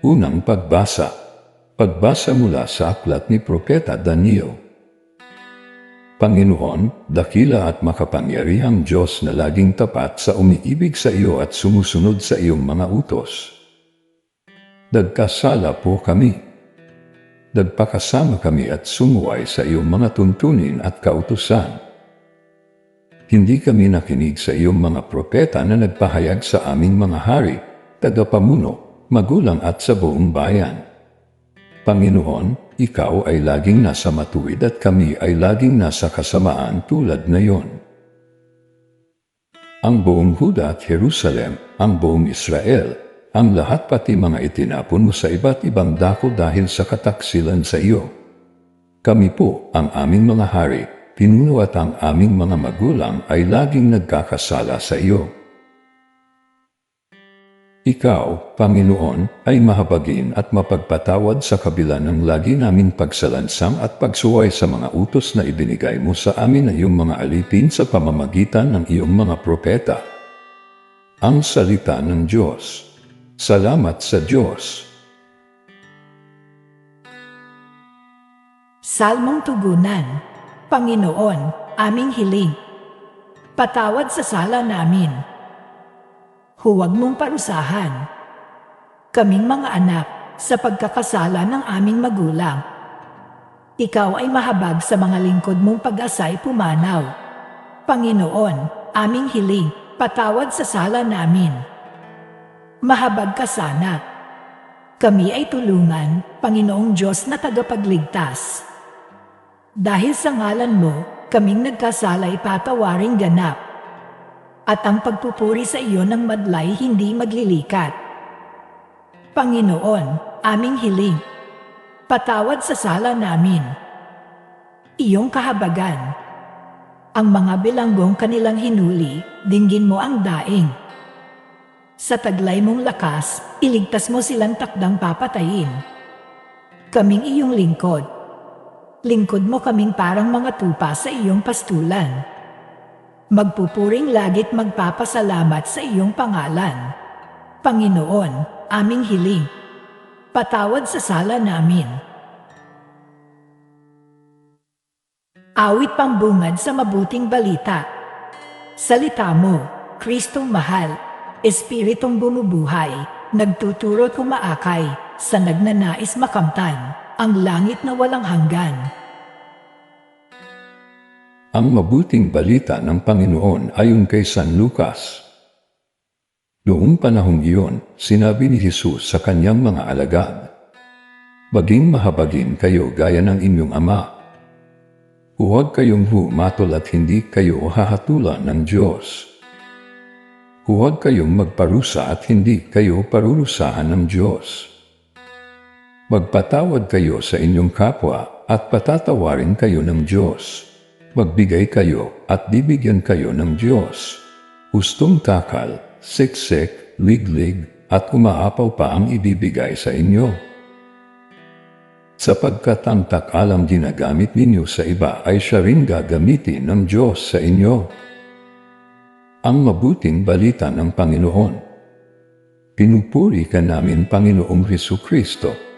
Unang pagbasa. Pagbasa mula sa aklat ni Propeta Daniel. Panginoon, dakila at makapangyarihang Diyos na laging tapat sa umiibig sa iyo at sumusunod sa iyong mga utos. Dagkasala po kami. Dagpakasama kami at sumuway sa iyong mga tuntunin at kautusan. Hindi kami nakinig sa iyong mga propeta na nagpahayag sa aming mga hari, tagapamuno, magulang at sa buong bayan. Panginoon, ikaw ay laging nasa matuwid at kami ay laging nasa kasamaan tulad ngayon. Ang buong Huda at Jerusalem, ang buong Israel, ang lahat pati mga itinapon mo sa iba't ibang dako dahil sa kataksilan sa iyo. Kami po, ang aming mga hari, pinuno at ang aming mga magulang ay laging nagkakasala sa iyo. Ikaw, Panginoon, ay mahabagin at mapagpatawad sa kabila ng lagi naming pagsalansang at pagsuway sa mga utos na ibinigay mo sa amin na iyong mga alipin sa pamamagitan ng iyong mga propeta. Ang salita ng Diyos. Salamat sa Diyos. Salmong Tugunan Panginoon, aming hiling. Patawad sa sala namin. Huwag mong parusahan. Kaming mga anak sa pagkakasala ng aming magulang. Ikaw ay mahabag sa mga lingkod mong pag-asay pumanaw. Panginoon, aming hiling, patawad sa sala namin. Mahabag ka sana. Kami ay tulungan, Panginoong Diyos na tagapagligtas. Dahil sa ngalan mo, kaming nagkasala ay patawaring ganap. At ang pagpupuri sa iyo ng madlay hindi maglilikat. Panginoon, aming hiling, patawad sa sala namin. Iyong kahabagan. Ang mga bilanggong kanilang hinuli, dinggin mo ang daing. Sa taglay mong lakas, iligtas mo silang takdang papatayin. Kaming iyong lingkod, Lingkod mo kaming parang mga tupa sa iyong pastulan. Magpupuring lagit magpapasalamat sa iyong pangalan. Panginoon, aming hiling. Patawad sa sala namin. Awit pambungad sa mabuting balita. Salita mo, Kristong mahal, Espiritong bumubuhay, nagtuturo kumaakay, sa nagnanais makamtan, ang langit na walang hanggan. Ang mabuting balita ng Panginoon ayon kay San Lucas. Noong panahong iyon, sinabi ni Jesus sa kanyang mga alagad, Maging mahabagin kayo gaya ng inyong ama. Huwag kayong humatol at hindi kayo hahatulan ng Diyos. Huwag kayong magparusa at hindi kayo parurusahan ng Diyos. Magpatawad kayo sa inyong kapwa at patatawarin kayo ng Diyos. Magbigay kayo at bibigyan kayo ng Diyos. Hustong takal, siksik, liglig, at umaapaw pa ang ibibigay sa inyo. Sapagkat ang takalang ginagamit ninyo sa iba ay siya rin gagamitin ng Diyos sa inyo. Ang mabuting balita ng Panginoon. Pinupuri ka namin, Panginoong Heso Kristo,